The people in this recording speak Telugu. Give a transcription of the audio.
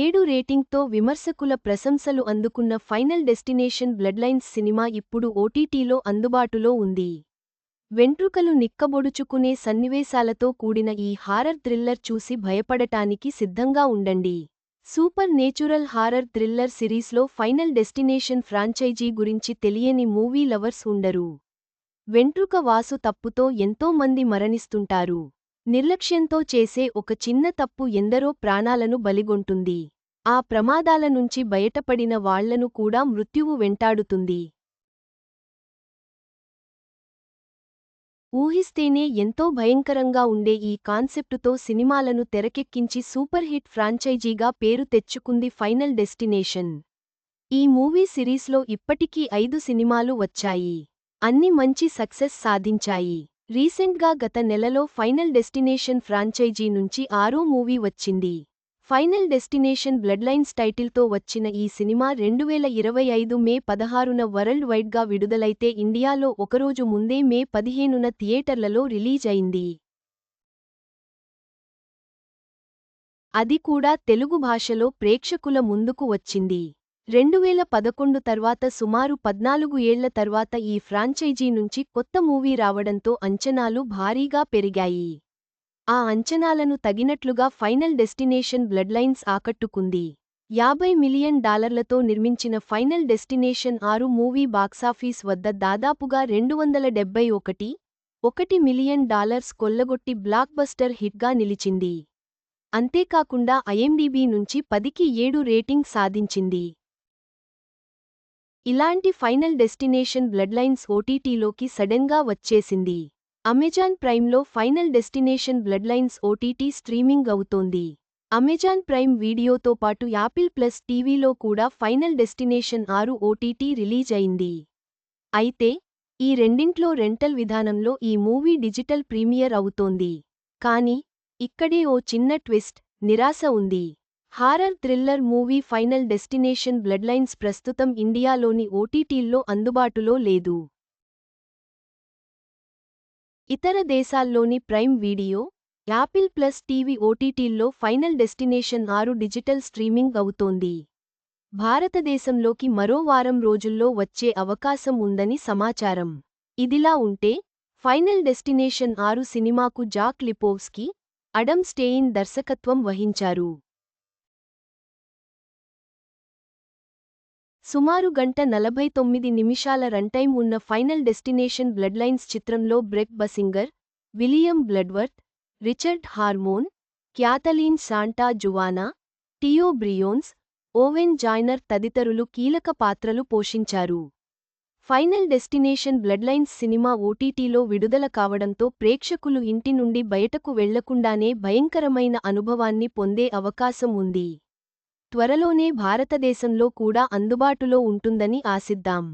ఏడు రేటింగ్తో విమర్శకుల ప్రశంసలు అందుకున్న ఫైనల్ డెస్టినేషన్ బ్లడ్లైన్స్ సినిమా ఇప్పుడు ఓటీటీలో అందుబాటులో ఉంది. వెంట్రుకలు నిక్కబొడుచుకునే సన్నివేశాలతో కూడిన ఈ హారర్ థ్రిల్లర్ చూసి భయపడటానికి సిద్ధంగా ఉండండి. సూపర్ నేచురల్ హారర్ థ్రిల్లర్ సిరీస్లో ఫైనల్ డెస్టినేషన్ ఫ్రాంచైజీ గురించి తెలియని మూవీ లవర్స్ ఉండరు. వెంట్రుక వాసు తప్పుతో ఎంతో మంది మరణిస్తుంటారు. నిర్లక్ష్యంతో చేసే ఒక చిన్న తప్పు ఎందరో ప్రాణాలను బలిగొంటుంది. ఆ ప్రమాదాల నుంచి బయటపడిన వాళ్ళను కూడా మృత్యువు వెంటాడుతుంది. ఊహిస్తేనే ఎంతో భయంకరంగా ఉండే ఈ కాన్సెప్టుతో సినిమాలను తెరకెక్కించి సూపర్ హిట్ ఫ్రాంచైజీగా పేరు తెచ్చుకుంది ఫైనల్ డెస్టినేషన్. ఈ మూవీ సిరీస్లో ఇప్పటికీ ఐదు సినిమాలు వచ్చాయి. అన్ని మంచి సక్సెస్ సాధించాయి. రీసెంట్గా గత నెలలో ఫైనల్ డెస్టినేషన్ ఫ్రాంచైజీ నుంచి ఆరో మూవీ వచ్చింది. ఫైనల్ డెస్టినేషన్ బ్లడ్లైన్స్ టైటిల్తో వచ్చిన ఈ సినిమా రెండువేల ఇరవై ఐదు మే పదహారున వరల్డ్ వైడ్గా విడుదలైతే ఇండియాలో ఒకరోజు ముందే మే పదిహేనున థియేటర్లలో రిలీజ్ అయింది. అది కూడా తెలుగు భాషలో ప్రేక్షకుల ముందుకు వచ్చింది. రెండువేల పదకొండు తర్వాత సుమారు పద్నాలుగు ఏళ్ళ తర్వాత ఈ ఫ్రాంచైజీ నుంచి కొత్త మూవీ రావడంతో అంచనాలు భారీగా పెరిగాయి. ఆ అంచనాలను తగినట్లుగా ఫైనల్ డెస్టినేషన్ బ్లడ్లైన్స్ ఆకట్టుకుంది. యాభై మిలియన్ డాలర్లతో నిర్మించిన ఫైనల్ డెస్టినేషన్ ఆరు మూవీ బాక్సాఫీస్ వద్ద దాదాపుగా రెండు వందల డెబ్బై ఒకటి ఒకటి మిలియన్ డాలర్స్ కొల్లగొట్టి బ్లాక్బస్టర్ హిట్గా నిలిచింది. అంతేకాకుండా ఐఎండీబీ నుంచి పదికి ఏడు రేటింగ్ సాధించింది. ఇలాంటి ఫైనల్ డెస్టినేషన్ బ్లడ్లైన్స్ ఓటీటీలోకి సడెన్గా వచ్చేసింది. Amazon ప్రైమ్లో final destination bloodlines OTT streaming అవుతోంది. అమెజాన్ ప్రైమ్ వీడియోతో పాటు యాపిల్ ప్లస్ టీవీలో కూడా ఫైనల్ డెస్టినేషన్ ఆరు ఓటీటీ రిలీజ్ అయింది. అయితే ఈ రెండింట్లో రెంటల్ విధానంలో ఈ మూవీ డిజిటల్ ప్రీమియర్ అవుతోంది. కానీ ఇక్కడే ఓ చిన్న ట్విస్ట్ నిరాశ ఉంది. Horror thriller movie final destination bloodlines ప్రస్తుతం ఇండియాలోని ఓటీటీల్లో అందుబాటులో లేదు. ఇతర దేశాల్లోని prime video Apple plus TV ఓటీటీల్లో final destination ఆరు డిజిటల్ స్ట్రీమింగ్ అవుతోంది. భారతదేశంలోకి మరో వారం రోజుల్లో వచ్చే అవకాశం ఉందని సమాచారం. ఇదిలా ఉంటే ఫైనల్ డెస్టినేషన్ ఆరు సినిమాకు జాక్ లిపోవ్స్కి అడమ్ స్టేయిన్ దర్శకత్వం వహించారు. సుమారు గంట నలభై తొమ్మిది నిమిషాల రన్టైం ఉన్న ఫైనల్ డెస్టినేషన్ బ్లడ్లైన్స్ చిత్రంలో Brec Bassinger William Bloodworth Richard Harmon Kaitlyn Santa Juana Teo Briones Owen Joyner తదితరులు కీలక పాత్రలు పోషించారు. ఫైనల్ డెస్టినేషన్ బ్లడ్లైన్స్ సినిమా ఓటీటీలో విడుదల కావడంతో ప్రేక్షకులు ఇంటి నుండి బయటకు వెళ్ళకుండానే భయంకరమైన అనుభవాన్ని పొందే అవకాశం ఉంది. త్వరలోనే భారతదేశంలో కూడా అందుబాటులో ఉంటుందని ఆశిద్దాం.